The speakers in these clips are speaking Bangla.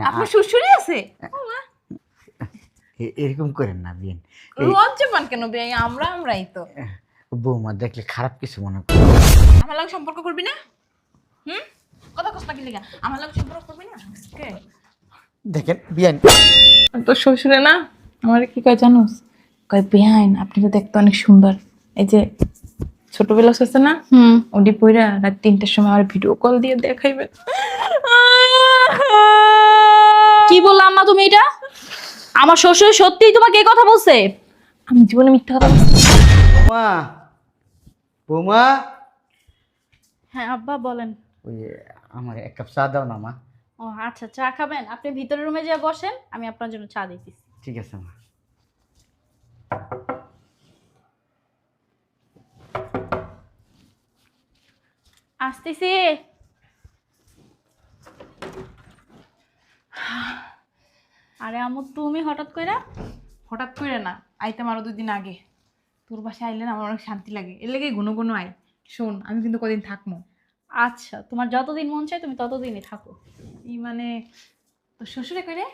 না আপনার শ্বশুরই আছে? এরকম করেন না বিয়েন। লজ্জা পান কেন বিয়াই আমরা আমরাই তো। বৌমা দেখলে খারাপ কিছু মনে করে। আমার লাগে সম্পর্ক করবি না? হুম? কথা কষ্ট কি লিগা আমার লাগে সম্পর্ক করবি না? দেখেন বিয়েন। তোর শ্বশুরে না? আমার কি কয় জানোস? কয় বেহাইন আপনি তো দেখতে অনেক সুন্দর। এই যে ছোটবেলা আছে না? হুম। ওডি পইরা রাত তিনটার সময় আমার ভিডিও কল দিয়ে দেখাইবেন কি বললাম আম্মা তুমি এটা? আমার শ্বশুর সত্যিই তোমাকে এই কথা বলছে? আমি জীবনে মিথ্যা কথা বলছি। বৌমা বৌমা। হ্যাঁ আব্বা বলেন। ওই আমার এক কাপ চা দাও না মা। ও আচ্ছা চা খাবেন? আপনি ভিতরের রুমে যা বসেন আমি আপনার জন্য চা দিতেছি। ঠিক আছে মা। আসতেছি। আরে আমু তুমি হঠাৎ কইরা হঠাৎ করে না আইতাম আরও দুদিন আগে। তোর বাসায় আইলে না আমার অনেক শান্তি লাগে। এর লেগে গুনো গুনো আই শোন আমি কিন্তু কদিন থাকব আচ্ছা তোমার যতদিন মন চায় তুমি ততদিনই থাকো। এই মানে তোর শ্বশুরে করে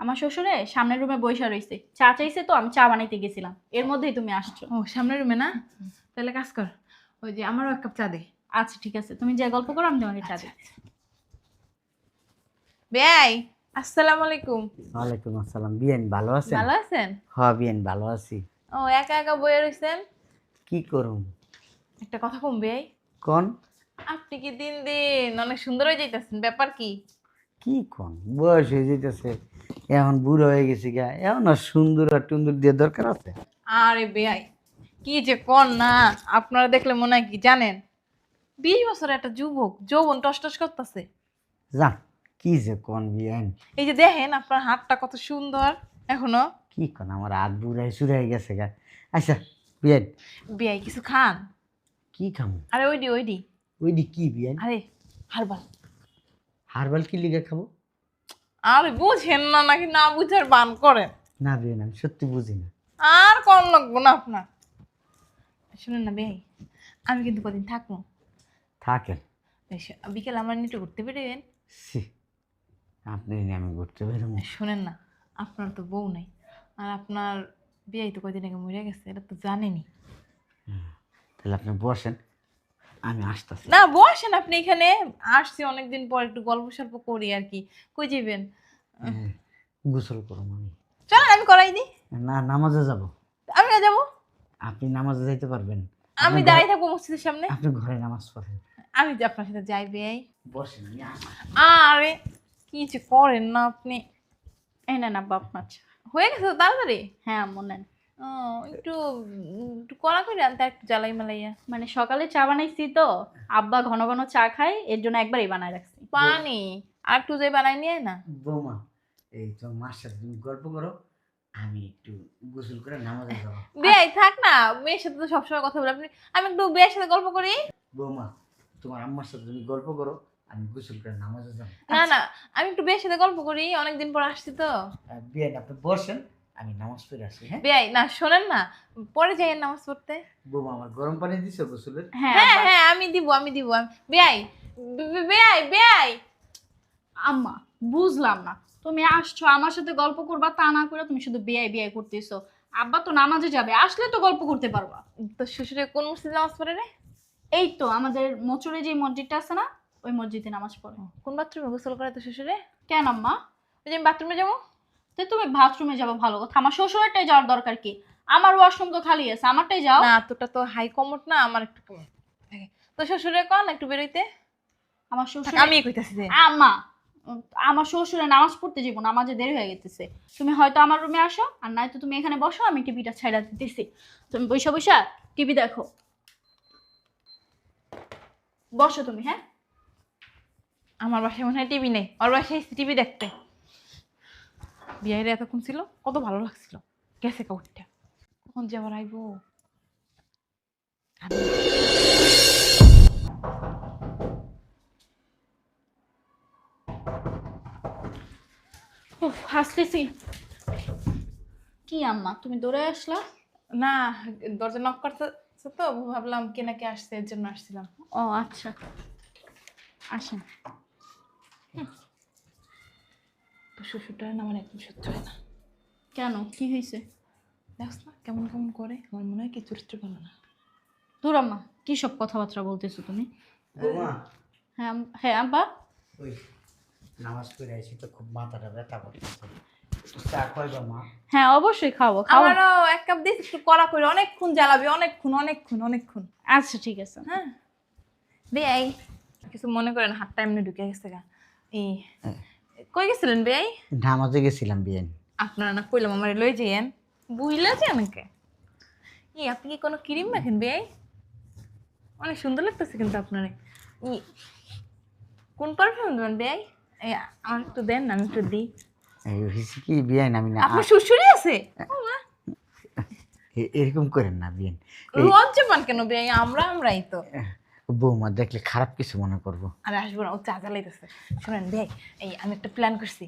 আমার শ্বশুরে সামনের রুমে বৈশা রইছে। চা চাইছে তো আমি চা বানাইতে গেছিলাম। এর মধ্যেই তুমি আসছো। ও সামনের রুমে না? তাহলে কাজ কর। ওই যে আমারও এক কাপ চা দে। আচ্ছা ঠিক আছে। তুমি যে গল্প করো আমি তোমাকে চা দিই বেয়াই আসসালামু আলাইকুম। ওয়ালাইকুম আসসালাম। বিয়েন ভালো আছেন? ভালো আছেন? হ বিয়েন ভালো আছি। ও একা একা বয়ে রয়েছেন কি করুম? একটা কথা কম বেয়াই কোন? আপনি কি দিন দিন অনেক সুন্দর হয়ে যাইতেছেন? ব্যাপার কি? কি কোন? বয়স হয়ে যেতেছে এখন বুড়ো হয়ে গেছি গা। এখন আর সুন্দর আর টুন্দর দিয়ে দরকার আছে? আরে বেয়াই কি যে কর না? আপনারা দেখলে মনে হয় কি জানেন? বিশ বছর একটা যুবক যৌবন টস টস করতেছে। জান কি যে কোন বিয়েন। এই যে দেখেন আপনার হাতটা কত সুন্দর এখনও। কি কোন আমার হাত বুড়াই চুরাই গেছে গা। আচ্ছা বিয়েন। বিয়াই কিছু খান? কি খামো? আরে ওইডি ওইডি। ওই দি কি বিয়েন? আরে হারবাল। হারবাল কি লিগে খাব? আরে বুঝেন না নাকি না বুঝার বান করেন। না বিয়েন আমি সত্যি বুঝি না। আর কম লাগবো না আপনার। শুনুন না বেয়াই আমি কিন্তু কদিন থাকব। থাকেন। বিকেল আমরা নিতে ঘুরতে বেরোবেন। সি আপনি নিয়ে আমি ঘুরতে বেরোবো। শোনেন না আপনার তো বউ নাই আর আপনার বিয়ে তো কয়দিন আগে মরে গেছে এটা তো জানেনি তাহলে আপনি বসেন আমি আসতেছি। না বসেন আপনি এখানে আসছি অনেকদিন পর একটু গল্প সল্প করি আর কি কই যাবেন গোসল করুন আমি। চলেন আমি করাই দিই। না নামাজে যাব। আমি না যাব? আপনি নামাজে যাইতে পারবেন। আমি দাঁড়িয়ে থাকব মসজিদের সামনে। আপনি ঘরে নামাজ পড়েন। আমি যে আপনার সাথে যাই বেয়াই। বসেন আমি আরে কি যে করেন না আপনি? এই নেন আব্বা আপনার চা। হয়ে গেছে তো তাড়াতাড়ি? হ্যাঁ মনে ও, একটু একটু কড়া করে আনতে আর একটু জ্বালাই মালাইয়া। মানে সকালে চা বানাইছি তো আব্বা ঘন ঘন চা খায় এর জন্য একবারই বানায় রাখছি। পানি? আর একটু যে বানাই নিয়ে না? বৌমা এই তো মার সাথে তুমি গল্প করো আমি একটু গোসল করে নামাজে যাব। বেয়াই থাক না মেয়ের সাথে তো সবসময় কথা বলে আপনি আমি একটু বিয়ের সাথে গল্প করি। বৌমা তোমার আম্মার সাথে তুমি গল্প করো আমি গোসল করে নামাজে যাব না না আমি একটু বিয়ের সাথে গল্প করি অনেকদিন পর আসছি তো। বিয়ে আপনি বসেন আমি নামাজ পড়ে আসি হ্যাঁ? বেয়াই না শোনেন না পরে যাই নামাজ পড়তে। বৌমা আমার গরম পানি দিছো গোসলের। হ্যাঁ হ্যাঁ হ্যাঁ আমি দিব আমি দিব আমি বেয়াই বেয়াই বেয়াই। আম্মা বুঝলাম না। তুমি আসছো আমার সাথে গল্প করবা তা না করে তুমি শুধু বিয়ে বিয়ে করতেছো। আব্বা তো নামাজে যাবে আসলে তো গল্প করতে পারবা। তো শ্বশুরে কোন মসজিদে নামাজ পড়ে রে? এই তো আমাদের মোচরে যে মসজিদটা আছে না ওই মসজিদে নামাজ পড়ে। কোন বাথরুমে গোসল করে তো শ্বশুরে? কেন আম্মা? ওই যে আমি বাথরুমে যাব? তো তুমি বাথরুমে যাব ভালো কথা। আমার শ্বশুরেরটাই যাওয়ার দরকার কি? আমার ওয়াশরুম তো খালি আছে আমারটাই যাও। না তোটা তো হাই কমোট না আমার একটু তো শ্বশুরে কন একটু বেরোইতে? আমার শ্বশুর আমি কইতাছি যে। আম্মা আমার শ্বশুরে নামাজ পড়তে যাব নামাজে দেরি হয়ে গেতেছে। তুমি হয়তো আমার রুমে আসো আর নয়তো তুমি এখানে বসো আমি টিভিটা ছাইড়া দিতেছি। তুমি বৈশা বৈশা টিভি দেখো। বসো তুমি হ্যাঁ? আমার বাসায় মনে হয় টিভি নেই। ওর বাসায় টিভি দেখতে। বিয়ের এতক্ষণ ছিল কত ভালো লাগছিল। গেছে কাউটটা কখন যে আবার আইবো? উফ, হাসতেছি কি আম্মা তুমি দৌড়ে আসলা? না দরজা নক করতে তো ভাবলাম কে না কে আসছে এর জন্য আসছিলাম। ও আচ্ছা। আসেন। তোর শ্বশুরটা না আমার একদম সহ্য হয় না। কেন? কি হয়েছে? দেখছ না কেমন কেমন করে আমার মনে হয় কি চরিত্র ভালো না। তোর আম্মা কি সব কথাবার্তা বলতেছো তুমি? বৌমা। হ্যাঁ আম- হ্যাঁ আব্বা। ওই নামাজ পড়ে আইছি তো খুব মাথাটা ব্যথা করতেছে। একটু চা খাইবা মা। হ্যাঁ অবশ্যই খাব খাব। আমারও এক কাপ দিস একটু কড়া করে অনেকক্ষণ জ্বালাবি অনেকক্ষণ অনেকক্ষণ অনেকক্ষণ। আচ্ছা ঠিক আছে। হ্যাঁ। বেআই কিছু মনে করেন হাতটা এমনি ঢুকে গেছে গা। এই কই গেছিলেন বেআই নামাজে গেছিলাম বিয়ান আপনারা না কইলাম আমার লই যাইয়েন। বুইলা যে আমাকে। ই আপনি কি কোনো ক্রিম মাখেন বেআই অনেক সুন্দর লাগতেছে কিন্তু আপনার। ই কোন পারফিউম দেবেন বেআই এই আমার একটু দেন না আমি একটু দিই। এই হয়েছে কি বিয়ান আমি না আপনার শ্বশুরই আছে? ও মা, এরকম করেন না বিয়ান লজ্জা পান কেন বেআই আমরা আমরাই তো। বৌমা দেখলে খারাপ কিছু মনে করব। আর আসব না ও চা জ্বালাইতেছে। শোনেন ভাই এই আমি একটা প্ল্যান করছি।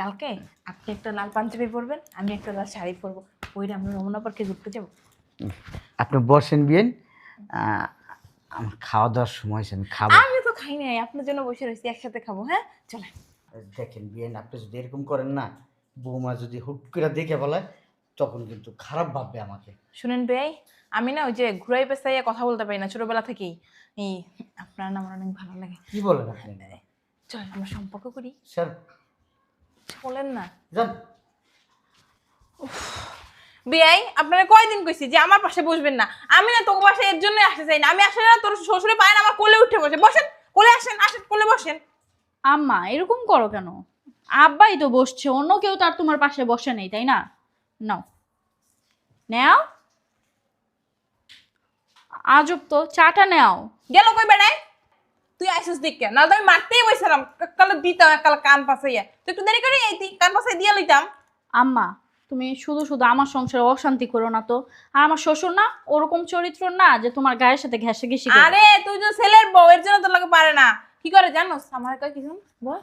কালকে আপনি একটা লাল পাঞ্জাবি পরবেন আমি একটা লাল শাড়ি পরবো। ওইটা আমরা রমনা পার্কে ঘুরতে যাব। আপনি বসেন বিয়েন আমার খাওয়া দাওয়ার সময় আমি খাব। আমি তো খাই নাই আপনার জন্য বসে রয়েছি একসাথে খাব হ্যাঁ? চলেন। দেখেন বিয়েন আপনি যদি এরকম করেন না বৌমা যদি হুট করে দেখে বলে তখন কিন্তু খারাপ ভাববে আমাকে। শুনেন ভাই আমি না ওই যে ঘুরাই পেঁচাইয়া কথা বলতে পারি না ছোটবেলা থেকেই। এই আপনার না আমার অনেক ভালো লাগে। কি বলেন আপনি? চল আমরা সম্পর্ক করি। স্যার বলেন না। যান। বিয়াই আপনারা কয়দিন কইছি যে আমার পাশে বসবেন না? আমি না তোর পাশে এর জন্য আসতে চাই না। আমি আসলে না তোর শ্বশুরে পায় না আমার কোলে উঠে বসে। বসেন কোলে আসেন আসেন কোলে বসেন। আম্মা এরকম করো কেন? আব্বাই তো বসছে অন্য কেউ তার তোমার পাশে বসে নেই তাই না? নাও। নেও। আজব তো চাটা নেও। গেল কই বেড়াই? তুই আইসিস দিকে না তো আমি মারতেই বসেছিলাম। কালে দিতাম কাল কান পাসাইয়া তুই একটু দেরি করে আইতি কান পাসাই দিয়ে লইতাম। আম্মা তুমি শুধু শুধু আমার সংসারে অশান্তি করো না তো। আর আমার শ্বশুর না ওরকম চরিত্র না যে তোমার গায়ের সাথে ঘেসে ঘেসে আরে তুই যে ছেলের বউ এর জন্য তোর লাগে পারে না। কি করে জানোস? আমার কয় কিছু বল।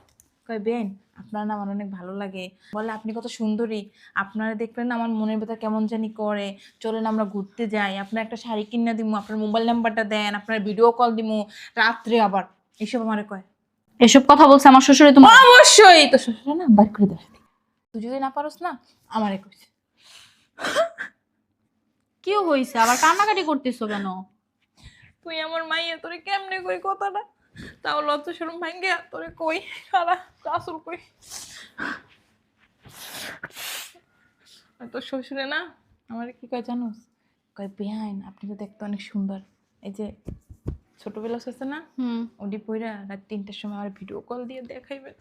কয় বেন আপনার না আমার অনেক ভালো লাগে। বলে আপনি কত সুন্দরী। আপনারা দেখবেন না আমার মনের ভেতর কেমন জানি করে। চলেন আমরা ঘুরতে যাই। আপনার একটা শাড়ি কিনে দিমু আপনার মোবাইল নাম্বারটা দেন আপনার ভিডিও কল দিমু। রাত্রে আবার। এইসব আমারে কয়। এসব কথা বলছে আমার শ্বশুরে তোমার? অবশ্যই! তো শ্বশুরে না বার করে দেবে তুই যদি না পারোস না আমারে কইছে কি হয়েছে আবার কান্নাকাটি করতেছো কেন? তুই আমার মাইয়া তোরে কেমনে কই কথাটা? তাও লজ্জা শরম ভাঙ্গে তোরে কই? সারা আসল কই? তোর শ্বশুরে না? আমার কি কয় জানোস? কয় বেহাইন আপনি তো দেখতে অনেক সুন্দর। এই যে ছোটবেলা আছে না হুম। ওডি পইরা রাত তিনটার সময় আমার ভিডিও কল দিয়ে দেখাইবে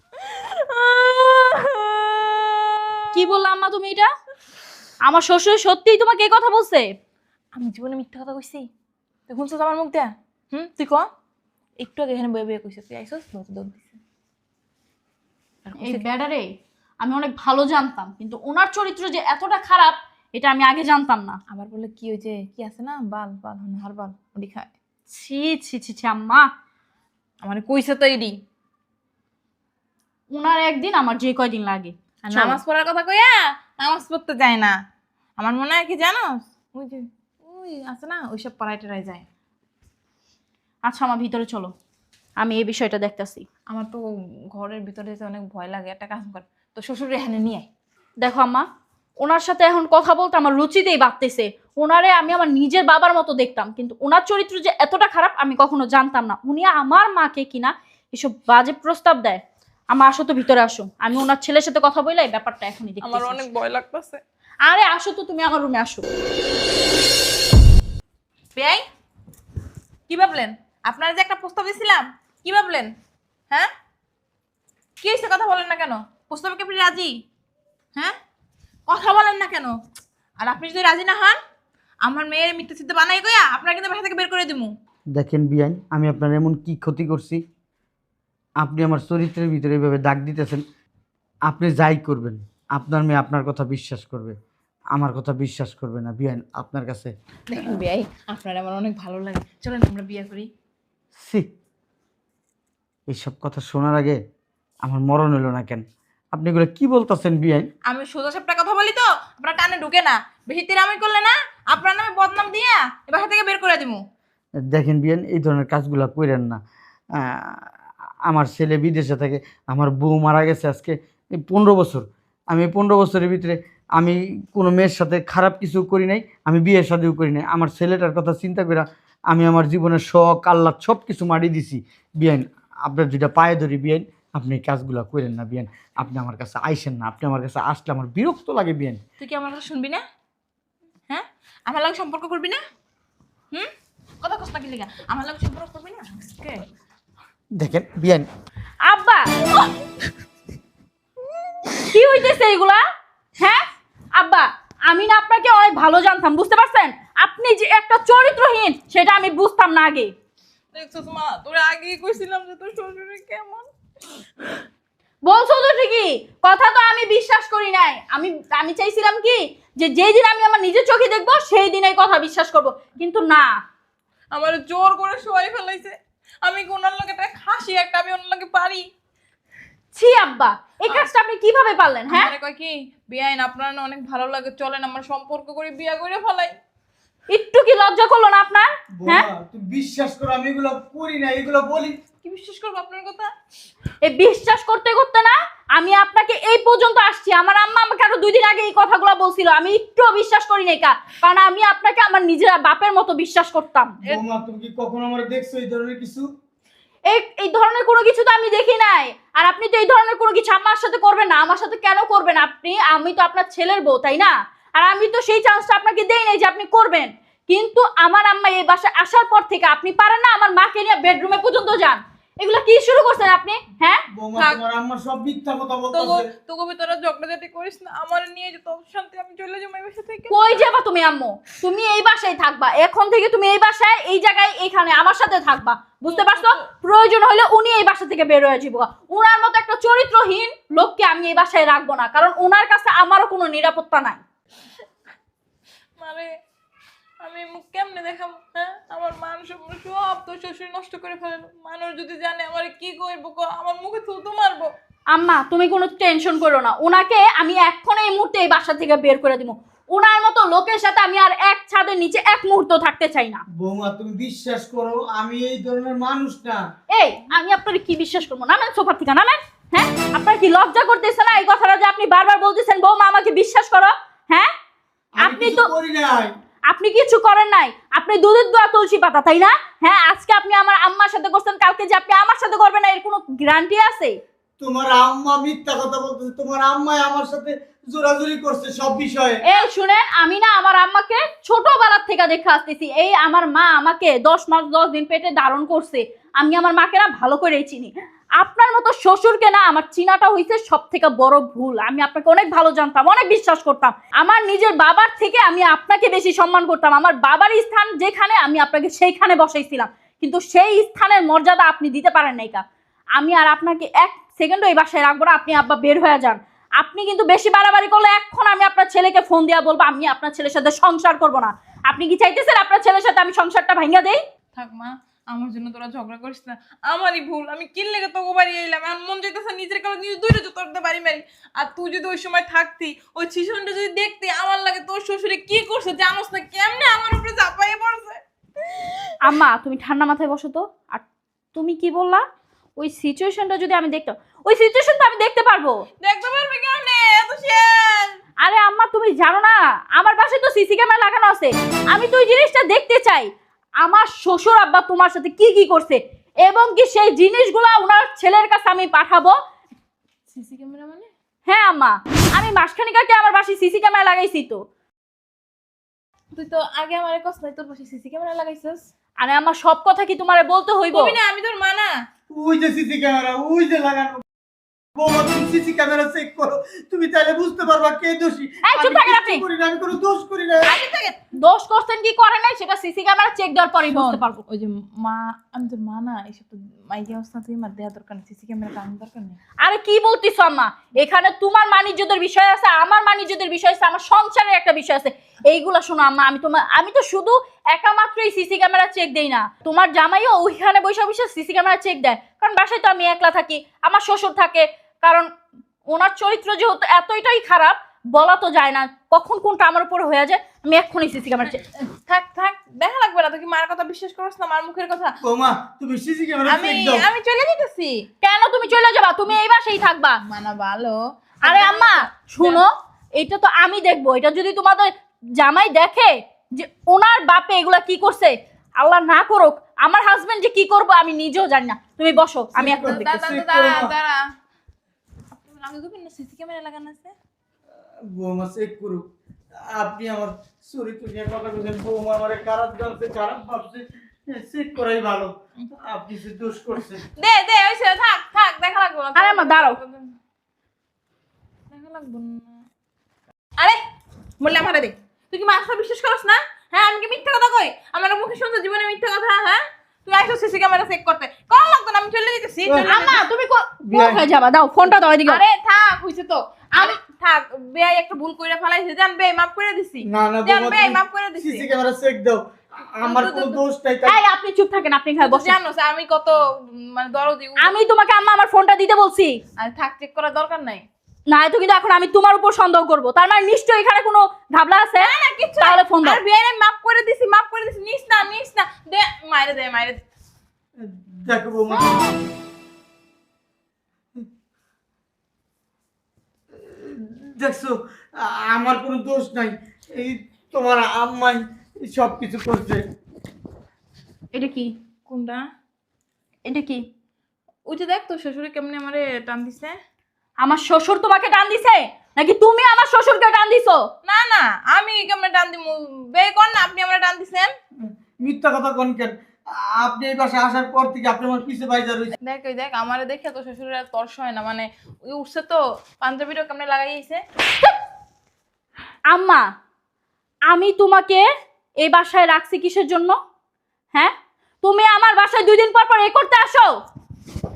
কি বললাম আম্মা তুমি এটা? আমার শ্বশুর সত্যিই তোমাকে এই কথা বলছে? আমি জীবনে মিথ্যা কথা কইছি। তুই শুনছিস আমার মুখ দেয়া? হুম তুই ক? একটু আগে এখানে বয়ে বয়ে কইছিস তুই আইসস? তো দৌড় দিছে। আর এই কইছে, ব্যাডারে আমি অনেক ভালো জানতাম কিন্তু ওনার চরিত্র যে এতটা খারাপ এটা আমি আগে জানতাম না। আবার বলে কি ওই যে কি আছে না? বাল বাল হার বাল ওডি খায় ছি ছি ছি ছি আম্মা। আমার কইছে তো এডি। ওনার একদিন আমার যে কয়দিন লাগে। নামাজ পড়ার কথা কইয়া নামাজ পড়তে যায় না। আমার মনে হয় কি জানো ওই যে ওই আছে না ওইসব পাড়ায় টাড়ায় যায়। আচ্ছা আমার ভিতরে চলো। আমি এই বিষয়টা দেখতেছি। আমার তো ঘরের ভিতরে যেতে অনেক ভয় লাগে। একটা কাজ কর তো শ্বশুর এখানে নিয়ে আয়। দেখো আম্মা ওনার সাথে এখন কথা বলতে আমার রুচিতেই বাড়তেছে। ওনারে আমি আমার নিজের বাবার মতো দেখতাম কিন্তু ওনার চরিত্র যে এতটা খারাপ আমি কখনো জানতাম না। উনি আমার মাকে কিনা এসব বাজে প্রস্তাব দেয়। আমার আসো তো ভিতরে আসো। আমি ওনার ছেলের সাথে কথা বললে এই ব্যাপারটা এখনই দেখতে আমার অনেক ভয় লাগতেছে। আরে আসো তো তুমি আমার রুমে আসো। বেআই কি ভাবলেন? আপনারা যে একটা প্রস্তাব দিয়েছিলাম কি ভাবলেন? হ্যাঁ? কি হয়েছে কথা বলেন না কেন? প্রস্তাবে কি আপনি রাজি? হ্যাঁ? কথা বলেন না কেন? আর আপনি যদি রাজি না হন আমার মেয়ের মিথ্যা সিদ্ধ বানাই গয়া আপনারা কিন্তু বাসা থেকে বের করে দিমু। দেখেন বিয়ান আমি আপনার এমন কি ক্ষতি করছি? আপনি আমার চরিত্রের ভিতরে এভাবে দাগ দিতেছেন। আপনি যাই করবেন আপনার মেয়ে আপনার কথা বিশ্বাস করবে আমার কথা বিশ্বাস করবে না। বিয়ান আপনার কাছে দেখেন বিয়াই আপনার আমার অনেক ভালো লাগে। চলেন আমরা বিয়ে করি। সি এইসব কথা শোনার আগে আমার মরণ হলো না কেন? আপনি এগুলো কি বলতেছেন বিয়ান আমি সোজা সাপটা কথা বলি তো? আপনার কানে ঢুকে না। বেশি তিরামি করলে না আপনার নামে বদনাম দিয়া এ বাসা থেকে বের করে দিমু। দেখেন বিয়ান এই ধরনের কাজগুলো করেন না। আহ, আমার ছেলে বিদেশে থাকে আমার বউ মারা গেছে আজকে এই পনেরো বছর। আমি পনেরো বছরের ভিতরে আমি কোনো মেয়ের সাথে খারাপ কিছু করি নাই আমি বিয়ের সাথেও করি নাই। আমার ছেলেটার কথা চিন্তা করে আমি আমার জীবনের শখ আল্লাহ সব কিছু মারি দিছি। বিয়ান আপনার যেটা পায়ে ধরি বিয়ান। আপনি কাজগুলো করেন না বিয়ান। আপনি আমার কাছে আইসেন না আপনি আমার কাছে আসলে আমার বিরক্ত লাগে বিয়ান। তুই কি আমার কথা শুনবি না? হ্যাঁ? আমার লাগে সম্পর্ক করবি না? হুম? কথা কষ্ট কি লিগা? আমার লাগে সম্পর্ক করবি না? কে? দেখেন বিয়ান। আব্বা! কি হইতেছে এগুলা? হ্যাঁ? আব্বা আমি না আপনাকে অনেক ভালো জানতাম বুঝতে পারছেন? আপনি যে একটা চরিত্রহীন সেটা আমি বুঝতাম না আগে। দেখছিস মা তোর আগেই কইছিলাম যে তোর শ্বশুরে কেমন? বলছো তো ঠিকই কথা তো আমি বিশ্বাস করি নাই। আমি আমি চাইছিলাম কি যে যেই দিন আমি আমার নিজের চোখে দেখব সেই দিন এই কথা বিশ্বাস করব। কিন্তু না। আমার জোর করে শোয়াই ফেলাইছে। আমি ওনার লগে একটা খাসি একটা আমি ওনার লগে পারি? ছি আব্বা এই কাজটা আপনি কীভাবে পারলেন হ্যাঁ? কয় কি বিয়াইন আপনার না অনেক ভালো লাগে চলেন আমার সম্পর্ক করে বিয়া করে ফেলাই। একটু কি লজ্জা করল না আপনার? হ্যাঁ? তুই বিশ্বাস করো আমি এগুলো করি না এগুলো বলি। কি বিশ্বাস করব আপনার কথা? এই বিশ্বাস করতে করতে না আমি আপনাকে এই পর্যন্ত আসছি। আমার আম্মা আমাকে আরও দুই দিন আগে এই কথাগুলো বলছিল। আমি একটু বিশ্বাস করি নাই কা কারণ আমি আপনাকে আমার নিজের বাপের মতো বিশ্বাস করতাম। বৌমা তুমি কি কখনো আমার দেখছ এই ধরনের কিছু? এই এই ধরনের কোনো কিছু তো আমি দেখি নাই। আর আপনি তো এই ধরনের কোনো কিছু আমার সাথে করবেন না। আমার সাথে কেন করবেন? আপনি আমি তো আপনার ছেলের বউ তাই না? আর আমি তো সেই চান্সটা আপনাকে দেই নাই যে আপনি করবেন। কিন্তু আমার আম্মা এই বাসায় আসার পর থেকে আপনি পারেন না আমার মাকে নিয়ে বেডরুমে পর্যন্ত যান। এগুলো কি শুরু করছেন আপনি? হ্যাঁ? বৌমা তোমার আম্মা সব মিথ্যা কথা তো বলতেছে। তো কবি তোরা ঝগড়া জাতি করিস না আমার নিয়ে যেত শান্তি আমি চলে যাব এই বাসা থেকে। কই যাবা তুমি আম্মু? তুমি এই বাসায় থাকবা। এখন থেকে তুমি এই বাসায় এই জায়গায় এইখানে আমার সাথে থাকবা। বুঝতে পারছ? প্রয়োজন হলে উনি এই বাসা থেকে বের হয়ে যাব উনার মতো একটা চরিত্রহীন লোককে আমি এই বাসায় রাখব না কারণ ওনার কাছে আমারও কোনো নিরাপত্তা নাই। মানে আমি মুখ কেমনে দেখাবো হ্যাঁ? আমার মান সম্মান সব তো শ্বশুর নষ্ট করে ফেলালো মানুষ যদি জানে আমার কি করব আমার মুখে থুতু মারবো। আম্মা তুমি কোনো টেনশন করো না। ওনাকে আমি এখন এই মুহূর্তে এই বাসা থেকে বের করে দিব। ওনার মতো লোকের সাথে আমি আর এক ছাদের নিচে এক মুহূর্ত থাকতে চাই না। বৌমা তুমি বিশ্বাস করো আমি এই ধরনের মানুষ না। এই আমি আপনার কি বিশ্বাস করব? নামেন সোফা থেকে নামেন হ্যাঁ? আপনার কি লজ্জা করতেছে না এই কথাটা যে আপনি বারবার বলতেছেন? বৌমা আমাকে বিশ্বাস করো। হ্যাঁ? আমি আপনি তো আপনি কিছু করেন নাই। আপনি দুধের দোয়া তুলসী পাতা তাই না? হ্যাঁ আজকে আপনি আমার আম্মার সাথে করছেন কালকে যে আপনি আমার সাথে করবেন না এর কোনো গ্যারান্টি আছে? তোমার আম্মা মিথ্যা কথা বলতেছে তোমার আম্মাই আমার সাথে জোরাজুরি করছে সব বিষয়ে। এই শুনেন আমি না আমার আম্মাকে ছোটবেলার থেকে দেখে আসতেছি। এই আমার মা আমাকে দশ মাস দশ দিন পেটে ধারণ করছে। আমি আমার মাকে না ভালো করেই চিনি। আপনার মতো শ্বশুরকে না আমার চিনাটা হইছে সব থেকে বড় ভুল। আমি আপনাকে অনেক ভালো জানতাম, অনেক বিশ্বাস করতাম। আমার নিজের বাবার থেকে আমি আপনাকে বেশি সম্মান করতাম। আমার বাবার স্থান যেখানে, আমি আপনাকে সেইখানে বসাইছিলাম। কিন্তু সেই স্থানের মর্যাদা আপনি দিতে পারেন নাই কা। আমি আর আপনাকে এক সেকেন্ডও এই বাসায় রাখব না, আপনি আব্বা বের হয়ে যান। আপনি কিন্তু বেশি বাড়াবাড়ি করলে এখন আমি আপনার ছেলেকে ফোন দিয়া বলব, আমি আপনার ছেলের সাথে সংসার করব না। আপনি কি চাইতেছেন আপনার ছেলের সাথে আমি সংসারটা ভাঙিয়া দেই? থাক মা আমার জন্য তোরা ঝগড়া করিস না। আমারই ভুল আমি কিন লেগে তোকে বাড়ি এলাম। এখন মন চাইতেছে নিজের কাছে নিজে দুইটা জুতোর বাড়ি মারি। আর তুই যদি ওই সময় থাকতি ওই শিশুনটা যদি দেখতি আমার লাগে তোর শ্বশুরে কি করছে জানোস না কেমনে আমার উপরে চাপাইয়ে পড়ছে। আম্মা তুমি ঠান্ডা মাথায় বসো তো। আর তুমি কি বললা? ওই সিচুয়েশনটা যদি আমি দেখতাম ওই সিচুয়েশনটা আমি দেখতে পারব। দেখতে পারবে কেমনে? এত শেষ আরে আম্মা তুমি জানো না আমার পাশে তো সিসি ক্যামেরা লাগানো আছে। আমি তো ওই জিনিসটা দেখতে চাই। আমার শ্বশুর আব্বা তোমার সাথে কি কি করছে? এবং কি সেই জিনিসগুলো ওনার ছেলের কাছে আমি পাঠাবো? সিসি ক্যামেরা মানে? হ্যাঁ আম্মা। আমি মাসখানিক আগে আমার বাসায় সিসি ক্যামেরা লাগাইছি তো। তুই তো আগে আমার কষ্ট নাই তোর পাশে সিসি ক্যামেরা লাগাইছিস? আরে আমার সব কথা কি তোমারে বলতে হইব? না আমি তোর মানা ওই যে সিসি ক্যামেরা ওই যে লাগানো। বৌমা তুমি সিসি ক্যামেরা চেক করো তুমি তাহলে বুঝতে পারবা কে দোষী। এই, চুপ থাকেন আপনি। করি না আমি কোনো দোষ করি না। দোষ করছেন কি করে নাই সেটা সিসি ক্যামেরা চেক দেওয়ার পরেই বুঝতে পারব। ওই যে মা আমি তোর মা না এইসব তো মাইকে অবস্থা তুই মার দেওয়া দরকার সিসি ক্যামেরা টানার দরকার নেই। আরে কি বলতিস আম্মা? এখানে তোমার বাণিজ্যদের বিষয় আছে আমার বাণিজ্যদের বিষয় আছে আমার সংসারের একটা বিষয় আছে। এইগুলা শোনো আম্মা আমি তোমার আমি তো শুধু একা মাত্র এই সিসি ক্যামেরা চেক দেই না। তোমার জামাইও ওইখানে বসে বসে সিসি ক্যামেরা চেক দেয়। কারণ বাসায় তো আমি একলা থাকি আমার শ্বশুর থাকে কারণ ওনার চরিত্র যেহেতু এতটাই খারাপ বলা তো যায় না কখন কোনটা আমার উপরে হয়ে যায় আমি এক্ষুনি সিসি ক্যামেরা থাক থাক দেখা লাগবে না কি মার কথা বিশ্বাস করছ না মার মুখের কথা। বৌমা তুমি সিসি ক্যামেরা আমি আমি চলে যেতেছি। কেন তুমি চলে যাবা? তুমি এই বাসায় থাকবা। মানা ভালো। আরে আম্মা শুনো এটা তো আমি দেখব। এটা যদি তোমাদের জামাই দেখে যে ওনার বাপে এগুলা কি করছে আল্লাহ না করুক আমার হাজবেন্ড যে কি করব আমি নিজেও জানি না। তুমি বসো আমি এখন দাঁড়া দাঁড়া। না। সিসি ক্যামেরা লাগানো আছে? বৌমা চেক করুক। আপনি আমার চরিত্র নিয়ে কথা বলছেন বৌমা আমার খারাপ জানছে খারাপ ভাবছে চেক করাই ভালো। আপনি যে দোষ করছেন। দে দে ওই ছেলে থাক থাক দেখা লাগবে। না আরে আম্মা, দাঁড়াও। দেখা লাগবে না। আরে বললে আমারে দে। তুই কি বিশ্বাস করছ না? হ্যাঁ আমি কি মিথ্যা কথা কই? আমার মুখে শুনছো জীবনে মিথ্যা কথা হ্যাঁ? তুই আইসো সিসি ক্যামেরা চেক করতে। কল লাগতো না আমি চলে যেতেছি আম্মা তুমি কো- বিয়াই। যাবা? দাও ফোনটা দাও এদিকে। আরে থাক হইছে তো। আমি থাক বেয়াই একটা ভুল কইরা ফেলাইছে। জান বে মাফ করে দিছি। না না জান বৌমা মাফ করে দিছি। সিসি ক্যামেরা চেক দাও। আমার তো- তো- কোনো দোষ নাই তাই আপনি চুপ থাকেন আপনি জানো আমি কত মানে দরদি আমি তোমাকে আম্মা আমার ফোনটা দিতে বলছি। আর থাক চেক করার দরকার নাই। না তো কিন্তু এখন আমি তোমার উপর সন্দেহ করব। তার মানে নিশ্চয়ই এখানে কোনো ঘাবলা আছে? না কিছু তাহলে ফোন দাও। আর বেয়াই মাফ করে দিছি মাফ করে দিছি। নিস না নিস না। দে মাইরে দে মাইরে। দেখো বৌমা। দেখছ আমার কোনো দোষ নাই। এই তোমার আম্মাই সব কিছু করছে। এটা কি? কোনটা? এটা কি? ওই যে দেখ তোর শ্বশুরে কেমনে আমারে টান দিছে? আমার শ্বশুর তোমাকে টান দিছে? নাকি তুমি আমার শ্বশুরকে টান দিছো? না না আমি কেমনে টান দিমু? বে কর না আপনি আমরা টান দিছেন। মিথ্যা কথা কোন কেন? আপনি এই বাসায় আসার পর থেকে আপনি আমার পিছে বাইজা রয়েছে দেখ ওই দেখ আমারে দেখে তো শ্বশুরের আর তর্স হয় না। মানে ওই উঠছে তো পাঞ্জাবিটাও কেমনে লাগাইছে আম্মা আমি তোমাকে এই বাসায় রাখছি কিসের জন্য? হ্যাঁ? তুমি আমার বাসায় দুই দিন পর পর এ করতে আসো।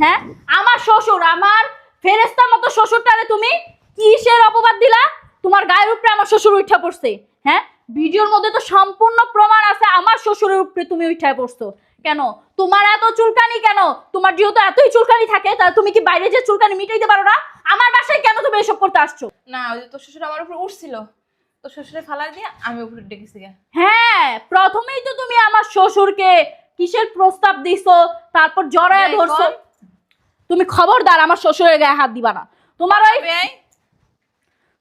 হ্যাঁ? আমার শ্বশুর আমার ফেরেস্তার মতো শ্বশুরটারে তুমি কিসের অপবাদ দিলা? তোমার গায়ের উপরে আমার শ্বশুর উঠা পড়ছে। হ্যাঁ? ভিডিওর মধ্যে তো সম্পূর্ণ প্রমাণ আছে আমার শ্বশুরের উপরে তুমি উঠা পড়ছো। কেন? তোমার এত চুলকানি কেন? তোমার যেহেতু এতই চুলকানি থাকে তাহলে তুমি কি বাইরে যে চুলকানি মিটাইতে পারো না? আমার বাসায় কেন তুমি এসব করতে আসছো? না ওই যে তোর শ্বশুর আমার উপর উঠছিল। তোর শ্বশুরে ফালাই দিয়ে আমি উপরে ডেকেছি হ্যাঁ প্রথমেই তো তুমি আমার শ্বশুরকে কিসের প্রস্তাব দিছো? তারপর জড়ায় ধরছো? তুমি খবরদার আমার শ্বশুরের গায়ে হাত দিবা না। তোমার ওই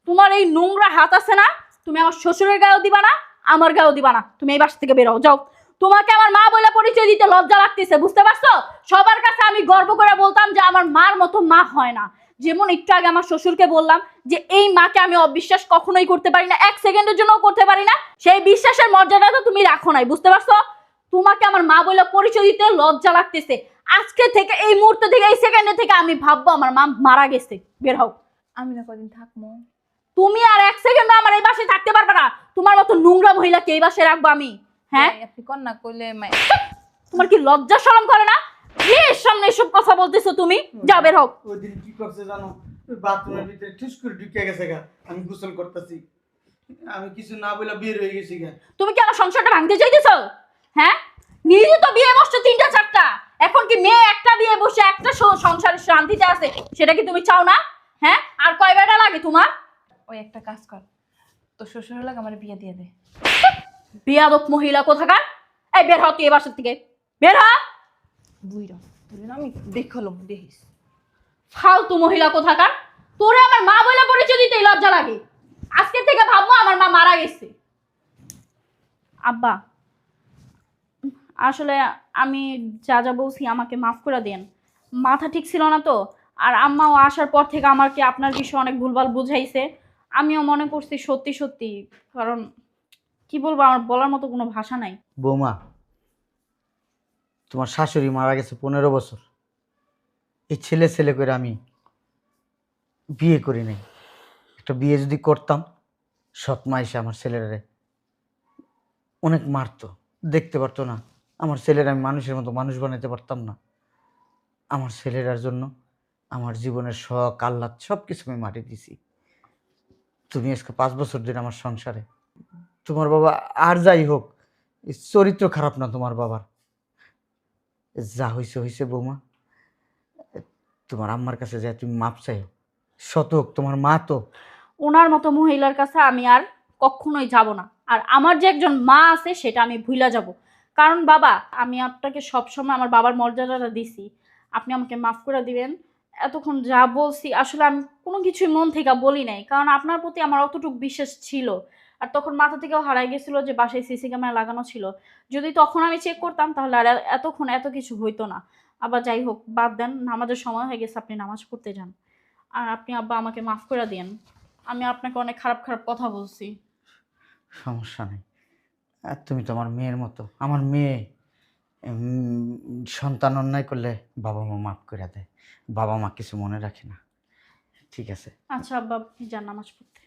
তোমার এই নোংরা হাত আছে না তুমি আমার শ্বশুরের গায়েও দিবা না আমার গায়েও দিবা না। তুমি এই বাসা থেকে বেরো যাও। তোমাকে আমার মা বলে পরিচয় দিতে লজ্জা লাগতেছে বুঝতে পারছ? সবার কাছে আমি গর্ব করে বলতাম যে আমার মার মতো মা হয় না। যেমন একটু আগে আমার শ্বশুরকে বললাম যে এই মাকে আমি অবিশ্বাস কখনোই করতে পারি না এক সেকেন্ডের জন্য করতে পারি না। সেই বিশ্বাসের মর্যাদাটা তুমি রাখো নাই বুঝতে পারছ? তোমাকে আমার মা বলে পরিচয় দিতে লজ্জা লাগতেছে। আজকে থেকে এই মুহূর্ত থেকে এই সেকেন্ডে থেকে আমি ভাববো আমার মা মারা গেছে। বের হও। আমি না কদিন থাকব। তুমি আর এক সেকেন্ড আমার এই বাসায় থাকতে পারবে না। তোমার মতো নোংরা মহিলাকে এই বাসায় রাখব আমি? হ্যাঁ? আপনি কর না কইলে মাই তোমার কি লজ্জা শরম করে না? এর সামনে এসব কথা বলতেছো তুমি? যা বের হও। ওই দিন কি করছে জানো? ওই বাথরুমের ভিতরে ঠুস করে ঢুকে গেছে গা। আমি গোসল করতেছি। আমি কিছু না বলে বের হয়ে গেছি গা। তুমি কি আমার সংসারটা ভাঙতে চাইতেছো? হ্যাঁ? নিজে তো বিয়ে বসছো তিনটা চারটা। এখন কি মেয়ে একটা বিয়ে বসে একটা সংসারের শান্তিতে আছে সেটা কি তুমি চাও না? হ্যাঁ? আর কয় বেটা লাগে তোমার? ওই একটা কাজ কর তোর শ্বশুর লাগে আমার বিয়ে দিয়ে দে। বিয়াদক মহিলা কোথাকার? এই বের হও তুই এ বাসার থেকে। বের হ। বুইরা বুইরা আমি দেখলাম দেখিস। ফালতু মহিলা কোথাকার? তোরে আমার মা বলে পরিচয় দিতেই লজ্জা লাগে। আজকে থেকে ভাববো আমার মা মারা গেছে। আব্বা আসলে আমি যা যা বলছি আমাকে মাফ করে দেন। মাথা ঠিক ছিল না তো, আর আম্মাও আসার পর থেকে আমাকে আপনার বিষয়ে অনেক ভুলভাল বুঝাইছে। আমিও মনে করছি সত্যি সত্যি, কারণ কি বলব, আমার বলার মতো কোনো ভাষা নাই। বৌমা, তোমার শাশুড়ি মারা গেছে পনেরো বছর। এই ছেলে ছেলে করে আমি বিয়ে করি নাই। একটা বিয়ে যদি করতাম, সৎ মা এসে আমার ছেলেরা অনেক মারতো, দেখতে পারতো না। আমার ছেলের আমি মানুষের মতো মানুষ বানাতে পারতাম না। আমার ছেলেরার জন্য আমার জীবনের শখ, আহ্লাদ সব কিছু আমি মাটি দিছি। তুমি আজকে পাঁচ বছর ধরে আমার সংসারে। তোমার বাবা আর যাই হোক চরিত্র খারাপ না তোমার বাবার। যা হয়েছে হয়েছে বৌমা। তোমার আম্মার কাছে যায় তুমি মাপ চাইও। শত হোক, তোমার মা তো। ওনার মতো মহিলার কাছে আমি আর কখনোই যাব না। আর আমার যে একজন মা আছে, সেটা আমি ভুলা যাব। কারণ বাবা, আমি আপনাকে সবসময় আমার বাবার মর্যাদাটা দিছি। আপনি আমাকে মাফ করে দিবেন। এতক্ষণ যা বলছি, আসলে আমি কোনো কিছুই মন থেকে বলি নাই। কারণ আপনার প্রতি আমার অতটুকু বিশ্বাস ছিল। আর তখন মাথা থেকেও হারাই গেছিল যে বাসায় সিসি ক্যামেরা লাগানো ছিল। যদি তখন আমি চেক করতাম, তাহলে আর এতক্ষণ এত কিছু হইতো না। আবার যাই হোক, বাদ দেন, নামাজের সময় হয়ে গেছে, আপনি নামাজ পড়তে যান। আর আপনি আব্বা, আমাকে মাফ করে দিন আমি আপনাকে অনেক খারাপ খারাপ কথা বলছি। সমস্যা নেই। আর তুমি তো আমার মেয়ের মতো। আমার মেয়ে সন্তান অন্যায় করলে বাবা মা মাফ করে দেয়। বাবা মা কিছু মনে রাখে না। ঠিক আছে। আচ্ছা আব্বা, আপনি নামাজ পড়তে।